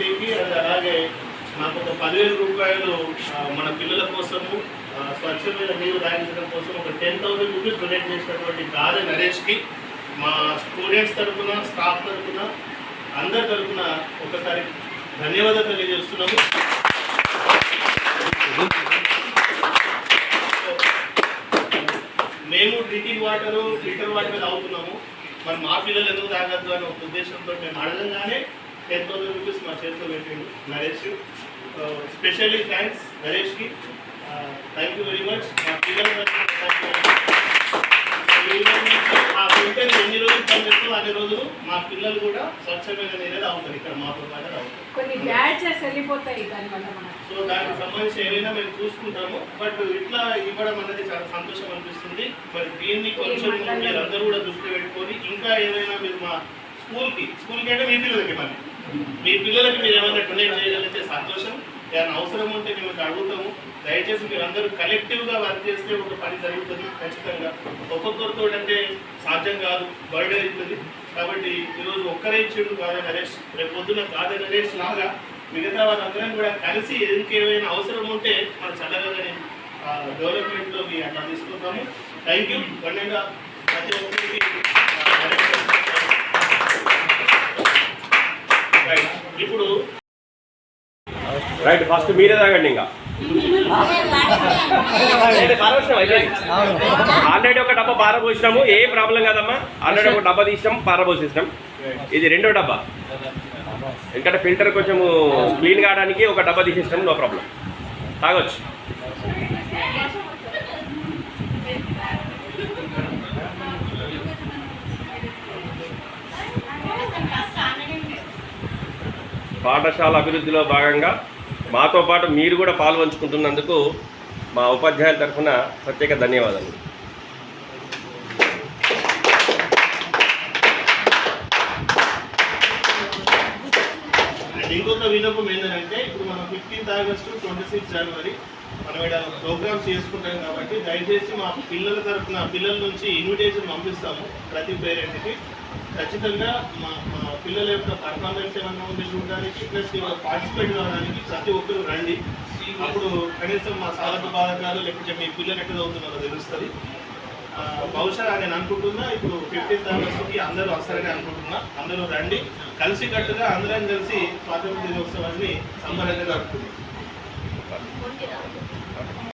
డేకి అది అలాగే మాకు ఒక పదివేల రూపాయలు మన పిల్లల కోసము స్వచ్ఛమైన నీరు రాయించడం కోసం ఒక టెన్ థౌసండ్ రూపీస్ డొనేట్ చేసినటువంటి గాలి నరేష్కి మా స్టూడెంట్స్ తరఫున స్టాఫ్ తరఫున అందరి తరఫున ఒకసారి ధన్యవాదాలు తెలియజేస్తున్నాము. మేము డ్రింకింగ్ వాటర్ ఫిల్టర్ వాటర్ తాగుతున్నాము మరి మా పిల్లలు ఎందుకు తాగద్దు అనే ఒక ఉద్దేశంతో మేము అడగంగానే టెన్ థౌసండ్ రూపీస్ మా చేతిలో పెట్టిండు నరేష్. స్పెషల్లీ థ్యాంక్స్ నరేష్కి. థ్యాంక్ యూ వెరీ మచ్ మా పిల్లల. ఆ ఫిల్టర్ ఎన్ని రోజులు పనిచేస్తుందో అన్ని రోజులు మా పిల్లలు కూడా స్వచ్ఛమైన నీరే తాగుతారు ఇక్కడ మాతో పాటు సో దానికి సంబంధించి ఏవైనా మేము చూసుకుంటాము. బట్ ఇట్లా ఇవ్వడం అనేది చాలా సంతోషం అనిపిస్తుంది. మరి దీన్ని కొంచెం మీరు అందరూ కూడా దృష్టిలో పెట్టుకొని ఇంకా ఏమైనా మీరు మా స్కూల్కి స్కూల్కి అంటే మీ పిల్లలకి మళ్ళీ మీ పిల్లలకి మీరు ఏమైనా డొనేట్ చేయగలిగితే సంతోషం. ఏమైనా అవసరం ఉంటే మేము అడుగుతాము. దయచేసి మీరు అందరూ కలెక్టివ్గా వర్క్ చేస్తే ఒక పని జరుగుతుంది. ఖచ్చితంగా. ఒక్కొక్కరితో అంటే సాధ్యం కాదు. బర్డే అవుతుంది. కాబట్టి ఈరోజు ఒక్కరే చెడు కాదా నరేష్. రేపు పొద్దున కాదా నరేష్ లాగా మిగతా వాళ్ళందరం కూడా కలిసి ఇంకేమైనా అవసరం ఉంటే మన చల్లగానే డెవలప్మెంట్లోకి అట్లా తీసుకుంటాము. థ్యాంక్ యూ ప్రతి ఒక్కరికి ఆ, నరేష్ రైట్. ఇప్పుడు రైట్ ఫస్ట్ మీరే తాగండి ఇంకా. ఆల్రెడీ ఒక డబ్బా పారబోసినాము ఏ ప్రాబ్లం కాదమ్మా. ఆల్రెడీ ఒక డబ్బా తీసినాం పారబోసిస్తాం ఇది రెండో డబ్బా. ఎందుకంటే ఫిల్టర్ కొంచెము క్లీన్ కావడానికి ఒక డబ్బా తీసేసినాం నో ప్రాబ్లం. తాగొచ్చు. పాఠశాల అభివృద్ధిలో భాగంగా మాతో పాటు మీరు కూడా పాల్పంచుకుంటున్నందుకు మా ఉపాధ్యాయుల తరఫున ప్రత్యేక ధన్యవాదాలు ఇంకొక విన్నపం ఏంటంటే ఇప్పుడు మనం ఫిఫ్టీన్త్ ఆగస్టు ట్వంటీ సిక్స్ జనవరి మనం ఇక్కడ ప్రోగ్రామ్స్ చేసుకుంటాం కాబట్టి దయచేసి మా పిల్లల తరఫున పిల్లల నుంచి ఇన్విటేషన్ పంపిస్తాము ప్రతి పేరెంట్కి ఖచ్చితంగా మా మా పిల్లల యొక్క పర్ఫార్మెన్స్ ఏమన్నా ఉంది చూడడానికి ప్లస్ పార్టిసిపేట్ కావడానికి ప్రతి ఒక్కరు రండి. అప్పుడు కనీసం మా సాధక బాధకాలు లేకపోతే మీ పిల్లలు ఎక్కడ చదువుతున్నారో తెలుస్తుంది. బహుశా నేను అనుకుంటున్నా ఇప్పుడు ఫిఫ్టీన్త్ ఆగస్టుకి అందరూ వస్తారని అనుకుంటున్నా. అందరూ రండి. కలిసి కట్టుగా అందరం కలిసి స్వాతంత్ర దినోత్సవాన్ని సంబరంగా జరుపుకుందాం. 点了。